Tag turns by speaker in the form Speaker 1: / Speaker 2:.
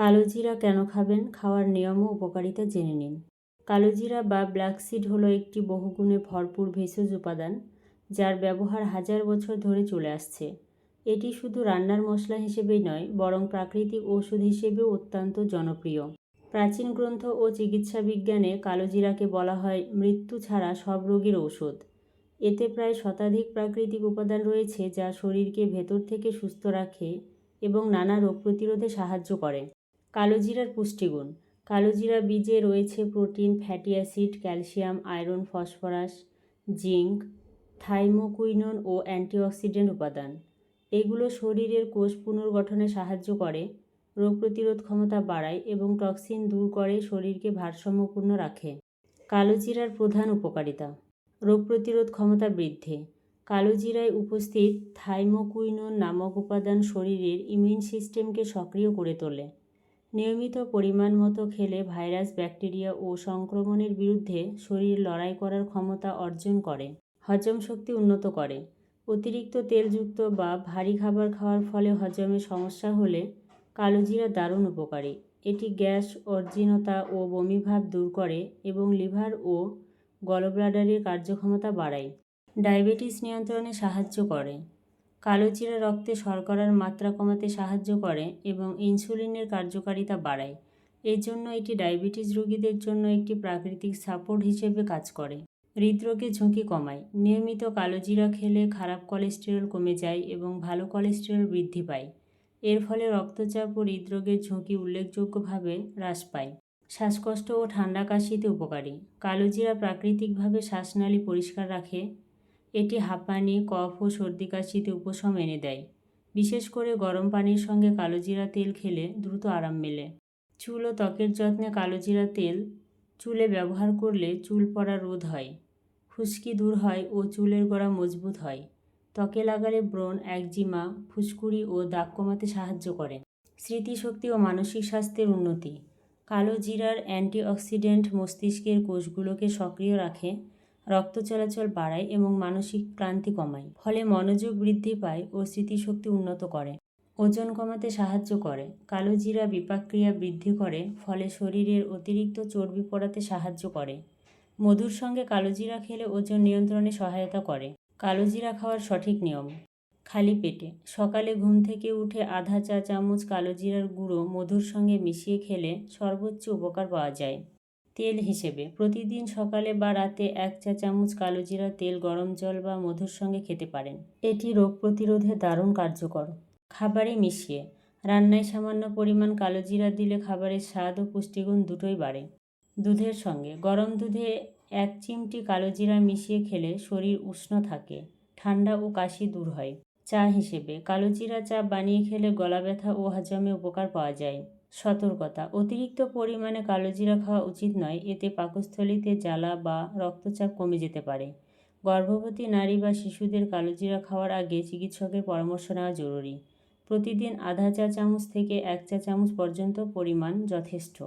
Speaker 1: কালোজিরা কেন খাবেন? খাওয়ার নিয়ম ও উপকারিতা জেনে নিন। কালোজিরা বা ব্ল্যাক সিড হলো একটি বহুগুণে ভরপুর ভেষজ উপাদান, যার ব্যবহার হাজার বছর ধরে চলে আসছে। এটি শুধু রান্নার মশলা হিসেবেই নয়, বরং প্রাকৃতিক ওষুধ হিসেবেও অত্যন্ত জনপ্রিয়। প্রাচীন গ্রন্থ ও চিকিৎসা বিজ্ঞানে কালোজিরাকে বলা হয় মৃত্যু ছাড়া সব রোগের ঔষধ। এতে প্রায় শতাধিক প্রাকৃতিক উপাদান রয়েছে যা শরীরকে ভেতর থেকে সুস্থ রাখে এবং নানা রোগ প্রতিরোধে সাহায্য করে। কালোজিরার পুষ্টিগুণ। কালোজিরা বীজে রয়েছে protein, fatty acid, calcium, iron, phosphorus, zinc, thymoquinone ও অ্যান্টিঅক্সিডেন্ট উপাদান। এগুলো শরীরের কোষ পুনর্গঠনে সাহায্য করে, রোগ প্রতিরোধ ক্ষমতা বাড়ায় এবং টক্সিন দূর করে শরীরকে ভারসাম্যপূর্ণ রাখে। কালোজিরার প্রধান উপকারিতা। রোগ প্রতিরোধ ক্ষমতা বৃদ্ধি। কালোজিরায় উপস্থিত থাইমোকুইনন নামক উপাদান শরীরের ইমিউন সিস্টেমকে সক্রিয় করে তোলে। নিয়মিত পরিমাণ মতো খেলে ভাইরাস, ব্যাকটেরিয়া ও সংক্রমণের বিরুদ্ধে শরীর লড়াই করার ক্ষমতা অর্জন করে, হজম শক্তি উন্নত করে। অতিরিক্ত তেলযুক্ত বা ভারী খাবার খাওয়ার ফলে হজমে সমস্যা হলে কালোজিরা দারুণ উপকারী। এটি গ্যাস, অর্জিনতা ও বমিভাব দূর করে এবং লিভার ও গলব্লাডারের কার্যক্ষমতা বাড়ায়। ডায়াবেটিস নিয়ন্ত্রণে সাহায্য করে। কালোজিরা রক্তে শর্করার মাত্রা কমাতে সাহায্য করে এবং ইনসুলিনের কার্যকারিতা বাড়ায়। এর জন্য এটি ডায়াবেটিস রোগীদের জন্য একটি প্রাকৃতিক সাপোর্ট হিসেবে কাজ করে। হৃদরোগের ঝুঁকি কমায়। নিয়মিত কালোজিরা খেলে খারাপ কোলেস্টেরল কমে যায় এবং ভালো কোলেস্টেরল বৃদ্ধি পায়। এর ফলে রক্তচাপ ও হৃদরোগের ঝুঁকি উল্লেখযোগ্যভাবে হ্রাস পায়। শ্বাসকষ্ট ও ঠান্ডা কাশিতে উপকারী। কালোজিরা প্রাকৃতিকভাবে শ্বাসনালী পরিষ্কার রাখে এটি হাঁপানি কফ ও সর্দি কাশিতে উপশম এনে দেয়। বিশেষ করে গরম পানির সঙ্গে কালোজিরা তেল খেলে দ্রুত আরাম মেলে। চুল ও ত্বকের যত্নে কালোজিরা তেল চুলে ব্যবহার করলে চুল পড়া রোধ হয়, খুশকি দূর হয় ও চুলের গোড়া মজবুত হয়। ত্বকে লাগালে ব্রণ, একজিমা, ফুসকুড়ি ও দাগ কমাতে সাহায্য করে। স্মৃতিশক্তি ও মানসিক স্বাস্থ্যের উন্নতি। কালো জিরার অ্যান্টিঅক্সিডেন্ট মস্তিষ্কের কোষগুলোকে সক্রিয় রাখে রক্ত চলাচল বাড়ায় এবং মানসিক ক্লান্তি কমায়, ফলে মনোযোগ বৃদ্ধি পায় ও স্মৃতিশক্তি উন্নত করে। ওজন কমাতে সাহায্য করে। কালো জিরা বিপাকক্রিয়া বৃদ্ধি করে, ফলে শরীরের অতিরিক্ত চর্বি পড়াতে সাহায্য করে। মধুর সঙ্গে কালোজিরা খেলে ওজন নিয়ন্ত্রণে সহায়তা করে। কালোজিরা খাওয়ার সঠিক নিয়ম। খালি পেটে। সকালে ঘুম থেকে উঠে আধা চা চামচ কালোজিরার গুঁড়ো মধুর সঙ্গে মিশিয়ে খেলে সর্বোচ্চ উপকার পাওয়া যায়। তেল হিসেবে। প্রতিদিন সকালে বা রাতে এক চা চামচ কালোজিরা তেল, গরম জল বা মধুর সঙ্গে খেতে পারেন। এটি রোগ প্রতিরোধে দারুণ কার্যকর। খাবারে মিশিয়ে। রান্নায় সামান্য পরিমাণ কালোজিরা দিলে খাবারের স্বাদ ও পুষ্টিগুণ দুটোই বাড়ে। দুধের সঙ্গে। গরম দুধে এক চিমটি কালোজিরা মিশিয়ে খেলে শরীর উষ্ণ থাকে, ঠান্ডা ও কাশি দূর হয়। চা হিসেবে। কালোজিরা চা বানিয়ে খেলে গলা ব্যথা ও হজমে উপকার পাওয়া যায়। সতর্কতা। অতিরিক্ত পরিমাণে কালোজিরা খাওয়া উচিত নয়, এতে পাকস্থলীতে জ্বালা বা রক্তচাপ কমে যেতে পারে। গর্ভবতী নারী বা শিশুদের কালোজিরা খাওয়ার আগে চিকিৎসকের পরামর্শ নেওয়া জরুরি। প্রতিদিন আধা চা চামচ থেকে এক চা চামচ পর্যন্ত পরিমাণ যথেষ্ট।